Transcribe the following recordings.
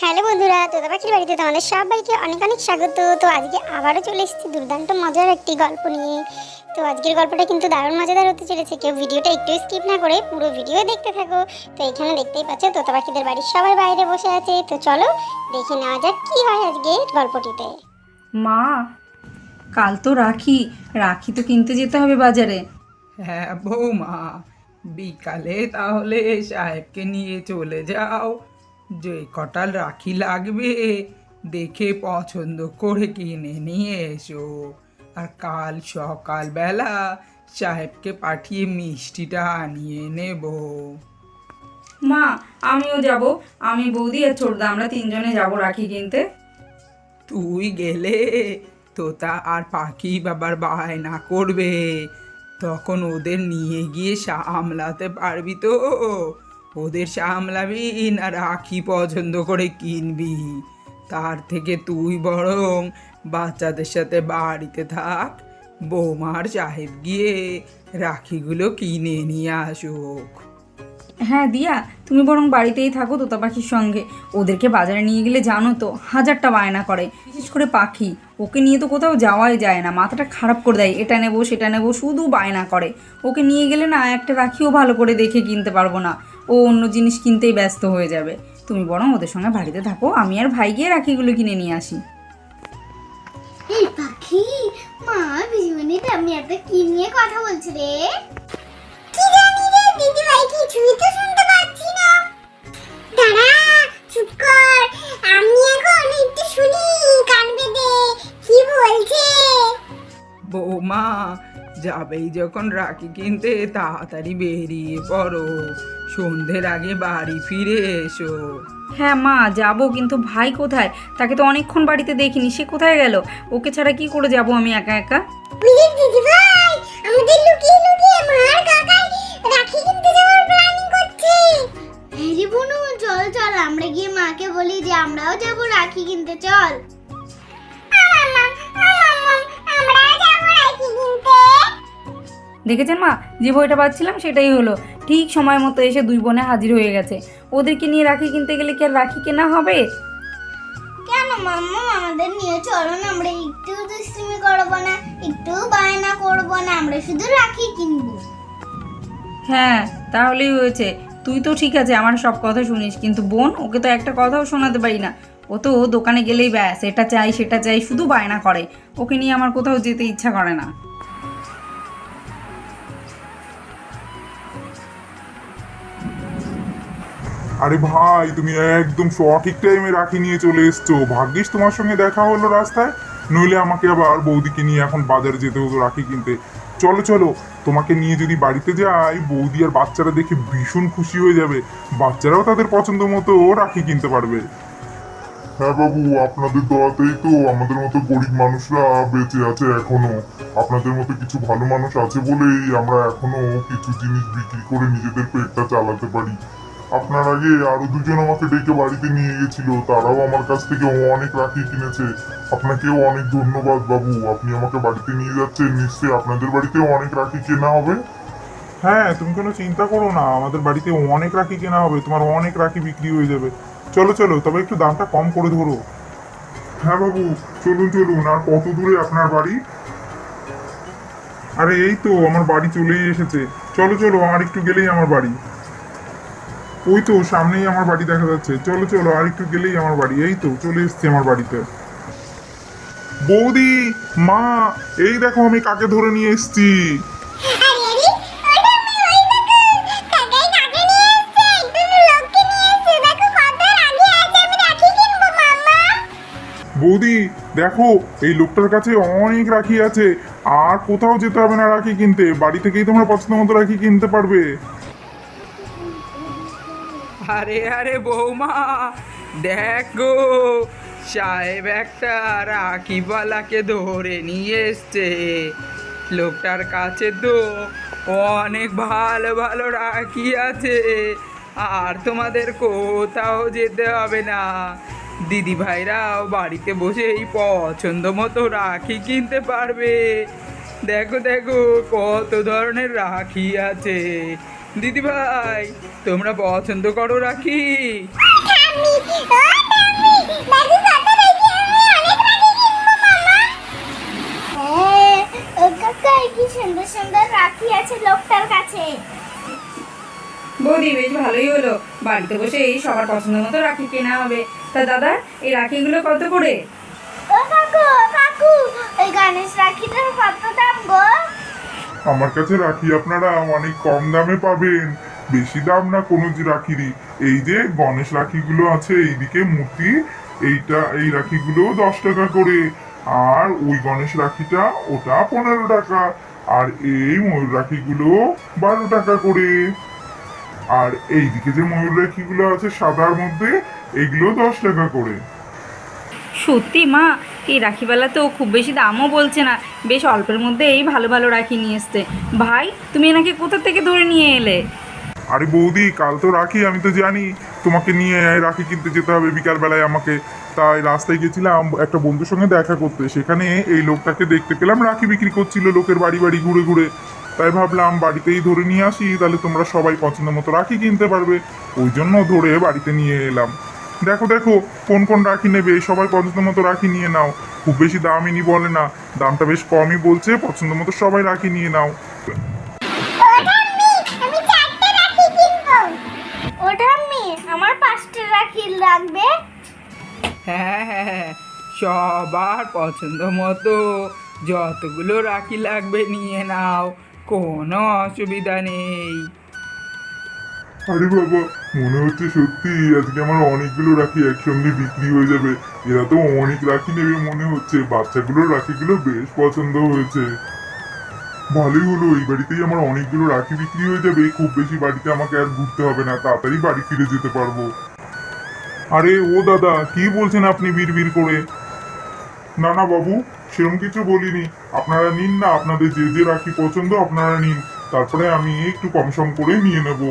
Hello বন্ধুরা তোতা পাখির বাড়িতে তোমাদের সবাইকে অনেক অনেক স্বাগত। তো আজকে আবারও চলে এসেছি দুর্দান্ত মজার একটি গল্প নিয়ে। তো আজকের গল্পটা কিন্তু দারুণ মজাদার হতে চলেছে। কেউ ভিডিওটা একটু স্কিপ না করে পুরো ভিডিও দেখতে থাকো। তো এখানে দেখতেই পাচ্ছ তোতা পাখিদের বাড়ির সবাই বাইরে বসে আছে। তো চলো দেখে নেওয়া যাক কী হয় আজকে গল্পটিতে। মা কাল তো রাখি। রাখি তো কিনতে যেতে হবে বাজারে। হ্যাঁ বৌমা বিকালে তাহলে সাহেবকে নিয়ে চলে যাও। যে কটাল রাখি লাগবে দেখে পছন্দ করে কিনে নিয়ে এসো। আর কাল সকালবেলা সাহেবকে পাঠিয়ে মিষ্টিটা আনিয়ে নেব। মা আমিও যাব। আমি বৌদি আর ছোটদা আমরা তিনজনে যাব রাখি কিনতে। তুই গেলে তোতা আর পাখি বাবার বায়না করবে। তখন ওদের নিয়ে গিয়ে সামলাতে পারবি তো। ওদের সামলাবি না রাখি পছন্দ করে কিনবি। তার থেকে তুই বরং বাচ্চাদের সাথে বাড়িতে থাক, বৌমার সাহেব গিয়ে রাখিগুলো কিনে নিয়ে আসুক। হ্যাঁ দিয়া, তুমি বরং বাড়িতেই থাকো তোতা পাখির সঙ্গে। ওদেরকে বাজারে নিয়ে গেলে জানো তো, হাজারটা বায়না করে। বিশেষ করে পাখি, ওকে নিয়ে তো কোথাও যাওয়াই যায় না, মাথাটা খারাপ করে দেয়। এটা নেব, সেটা নেব, শুধু বায়না করে। ওকে নিয়ে গেলে না, একটা রাখিও ভালো করে দেখে কিনতে পারব না। ও অন্য জিনিস কিনতেই ব্যস্ত হয়ে যাবে। তুমি বরং ওদের সঙ্গে বাড়িতে থাকো আমি আর ভাই গিয়ে রাখিগুলো কিনে নিয়ে আসি। এই পাখি মা বিজুনিতে আমি এত কি নিয়ে কথা বলছি রে? কি জানি রে? দিদি ভাই কিছুই তো শুনতে পাচ্ছি না। দাঁড়া চুপ কর। আমি এখন একটু শুনি কান পেতে কি বলছে? বৌমা যাবেই যখন রাখি কিনতে তাড়াতাড়ি বেরিয়ে পড়ো। সন্ধ্যের আগে বাড়ি ফিরে এসো। হ্যাঁ মা যাব কিন্তু ভাই কোথায়? তাকে তো অনেকক্ষণ বাড়িতে দেখিনি সে কোথায় গেল? ওকে ছাড়া কি করে যাব আমি একা একা? বুঝলি দিদি ভাই আমাদের লুকিয়ে লুকিয়ে মার কাকাই রাখি কিনতে যাওয়ার প্ল্যানিং করছে। হ্যাঁ রে চল চল আমরা গিয়ে মাকে বলি যে আমরাও যাব রাখি কিনতে চল। দেখেছেন মা যে বইটা পাচ্ছিলাম সেটাই হলো। ঠিক সময় মতো এসে দুই বোনে হাজির হয়ে গেছে। ওদেরকে নিয়ে রাখি কিনতে গেলে কি আর রাখি কেনা হবে? কেন মাম্মা? আমাদের নিয়ে চলো না আমরা একটু দুষ্টুমি করব না একটু বায়না করব না আমরা শুধু রাখি কিনবো। হ্যাঁ তাহলেই হয়েছে। তুই তো ঠিক আছে আমার সব কথা শুনিস কিন্তু বোন ওকে তো একটা কথাও শোনাতে পারি না। ও তো দোকানে গেলেই ব্যাস এটা চাই সেটা চাই শুধু বায়না করে। ওকে নিয়ে আমার কোথাও যেতে ইচ্ছা করে না। আরে ভাই, তুমি একদম সঠিক টাইমে রাখি নিয়ে চলে এসছো। ভাগ্যিস তোমার সঙ্গে দেখা হলো রাস্তায়। নইলে আমাকে আবার বৌদিকে নিয়ে এখন বাজারে যেতে হতো রাখি কিনতে। চলো চলো, তোমাকে নিয়ে যদি বাড়িতে যাই, বৌদি আর বাচ্চারা দেখে ভীষণ খুশি হয়ে যাবে। বাচ্চারাও তাদের পছন্দ মতো রাখি কিনতে পারবে। হ্যাঁ বাবু, আপনাদের দোয়াতেই তো আমাদের মতো গরিব মানুষরা বেঁচে আছে এখনও। আপনাদের মতো কিছু ভালো মানুষ আছে বলেই আমরা এখনও কিছু জিনিস বিক্রি করে নিজেদের পেটটা চালাতে পারি। আপনার আগে আরও দুজন আমাকে ডেকে বাড়িতে নিয়ে গেছিল, তারাও আমার কাছ থেকে অনেক রাখি কিনেছে। আপনাকেও অনেক ধন্যবাদ বাবু, আপনি আমাকে বাড়িতে নিয়ে যাচ্ছেন, নিশ্চয়ই আপনাদের বাড়িতেও অনেক রাখি কেনা হবে। হ্যাঁ তুমি কোনো চিন্তা করো না, আমাদের বাড়িতে অনেক রাখি কেনা হবে, তোমার অনেক রাখি বিক্রি হয়ে যাবে। চলো চলো, তবে একটু দামটা কম করে ধরো। হ্যাঁ বাবু, চলুন চলুন, আর কত দূরে আপনার বাড়ি? আরে, এই তো, আমার বাড়ি চলেই এসেছে। চলো চলো, আর একটু গেলেই আমার বাড়ি। ওই তো সামনেই আমার বাড়ি দেখা যাচ্ছে। চলো চলো আর একটু গেলেই আমার বাড়ি। এই তো চলে এসছি আমার বাড়িতে। বৌদি মা এই দেখো আমি কাকে ধরে নিয়ে এসছি। বৌদি দেখো এই লোকটার কাছে অনেক রাখি আছে। আর কোথাও যেতে হবে না রাখি কিনতে। বাড়ি থেকেই তোমরা পছন্দ মতো রাখি কিনতে পারবে। আরে আরে বৌমা, দেখো, সাহেব একটা রাখিওয়ালাকে ধরে নিয়ে এসছে। লোকটার কাছে তো অনেক ভালো ভালো রাখি আছে। আর তোমাদের কোথাও যেতে হবে না। দিদি ভাইরাও বাড়িতে বসে এই পছন্দ মতো রাখি কিনতে পারবে। দেখো দেখো, কত ধরনের রাখি আছে। দিদি ভাই তোমরা পছন্দ করো রাখি। হ্যাঁ, সুন্দর সুন্দর রাখি আছে লোকটার কাছে। বৌদি বেশ ভালোই হলো। বাড়িতে বসে এই সবার পছন্দ মতো রাখি কেনা হবে। তা দাদা এই রাখিগুলো কত করে? কাকু কাকু এই গণেশ রাখিটার কত দাম গো? আমার কাছে রাখি আপনারা, অনেক কম দামে পাবেন। বেশি দাম না কোনো রাখিরই। এই যে গণেশ রাখিগুলো আছে, এইদিকে মূর্তি, এইটা, এই রাখিগুলো দশ টাকা করে। আর ওই গণেশ রাখিটা, ওটা পনেরো টাকা। আর এই ময়ূর রাখিগুলো বারো টাকা করে। আর এইদিকে যে ময়ূর রাখিগুলো আছে, সাদার মধ্যে, এগুলো দশ টাকা করে। সত্যি মা, এই রাখিবেলা তো খুব বেশি দামও বলছে না। বেশ অল্পের মধ্যে এই ভালো ভালো রাখি নিয়ে এসছে। ভাই, তুমি এনাকে কোথা থেকে ধরে নিয়ে এলে? আরে বৌদি, কাল তো রাখি, আমি তো জানি। তোমাকে নিয়ে রাখি কিনতে যেতে হবে। বিকাল বেলায় আমাকে তাই রাস্তায় গেছিলাম, একটা বন্ধুর সঙ্গে দেখা করতে। সেখানে এই লোকটাকে দেখতে পেলাম, রাখি বিক্রি করছিল লোকের বাড়ি বাড়ি ঘুরে ঘুরে। তাই ভাবলাম, বাড়িতেই ধরে নিয়ে আসি, তাহলে তোমরা সবাই পছন্দ মতো রাখি কিনতে পারবে। ওই জন্য ধরে বাড়িতে নিয়ে এলাম। দেখো দেখো কোন কোন রাখি নেবে? সবাই পছন্দ মতো রাখি নিয়ে নাও। খুব বেশি দামই নি বলে না। দামটা বেশ কমই বলছে পছন্দ মতো সবাই রাখি নিয়ে নাও। আমি চারটে রাখি কিনবো। ওটা আমি আমার পাঁচটা রাখি লাগবে। হ্যাঁ হ্যাঁ হ্যাঁ, সবার পছন্দ মতো যতগুলো রাখি লাগবে নিয়ে নাও। কোনো অসুবিধা নেই। আরে বাবা, মনে হচ্ছে সত্যি আজকে আমার অনেকগুলো রাখি একসঙ্গে বিক্রি হয়ে যাবে। এরা তো অনেক রাখি নেবে মনে হচ্ছে। বাচ্চাগুলোর রাখিগুলো বেশ পছন্দ হয়েছে। ভালোই হলো, এই বাড়িতেই আমার অনেকগুলো রাখি বিক্রি হয়ে যাবে। খুব বেশি বাড়িতে আমাকে আর ঘুরতে হবে না, তাড়াতাড়ি বাড়ি ফিরে যেতে পারব। আরে ও দাদা, কি বলছেন আপনি বিড় করে? না না বাবু সেরকম কিছু বলিনি। আপনারা নিন না, আপনাদের যে যে রাখি পছন্দ আপনারা নিন। তারপরে আমি একটু কম সম করে নিয়ে নেব।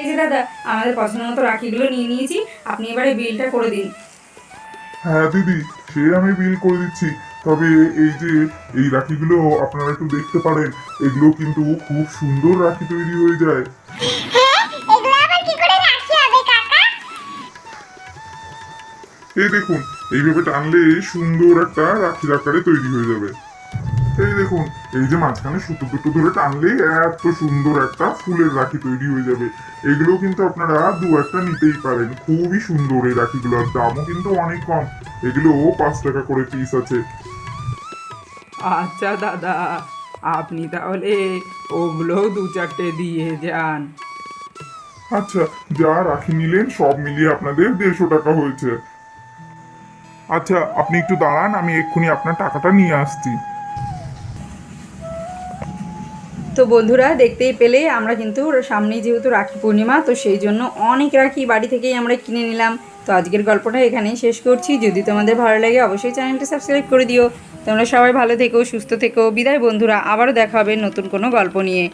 এই যে দাদা আমাদের পছন্দ মতো রাখিগুলো নিয়ে নিয়েছি। আপনি এবারে বিলটা করে দিন। হ্যাঁ দিদি সে আমি বিল করে দিচ্ছি। তবে এই যে এই রাখিগুলো আপনারা একটু দেখতে পারেন। এগুলো কিন্তু খুব সুন্দর রাখি তৈরি হয়ে যায়। হ্যাঁ এগুলো আবার কি করে রাখি হবে কাকা? এই দেখুন এইভাবে টানলে সুন্দর একটা রাখির আকারে তৈরি হয়ে যাবে। এই দেখুন এই যে মাঝখানে সুতো দুটো ধরে টানলে এত সুন্দর একটা ফুলের রাখি তৈরি হয়ে যাবে। এগুলো কিন্তু আপনারা দু একটা নিতেই পারেন। খুবই সুন্দর এই রাখিগুলোর দামও কিন্তু অনেক কম। এগুলো পাঁচ টাকা করে পিস আছে। আচ্ছা দাদা আপনি তাহলে ওগুলো দু চারটে দিয়ে যান। আচ্ছা যা রাখি নিলেন সব মিলিয়ে আপনাদের দেড়শো টাকা হয়েছে। আচ্ছা আপনি একটু দাঁড়ান আমি এক্ষুনি আপনার টাকাটা নিয়ে আসছি। তো বন্ধুরা, দেখতেই পেলে, আমরা কিন্তু সামনেই যেহেতু রাখি পূর্ণিমা, তো সেই জন্য অনেক রাখি বাড়ি থেকেই আমরা কিনে নিলাম। তো আজকের গল্পটা এখানেই শেষ করছি। যদি তোমাদের ভালো লাগে, অবশ্যই চ্যানেলটা সাবস্ক্রাইব করে দিও। তোমরা সবাই ভালো থেকো, সুস্থ থেকো। বিদায় বন্ধুরা, আবারও দেখা হবে নতুন কোনো গল্প নিয়ে।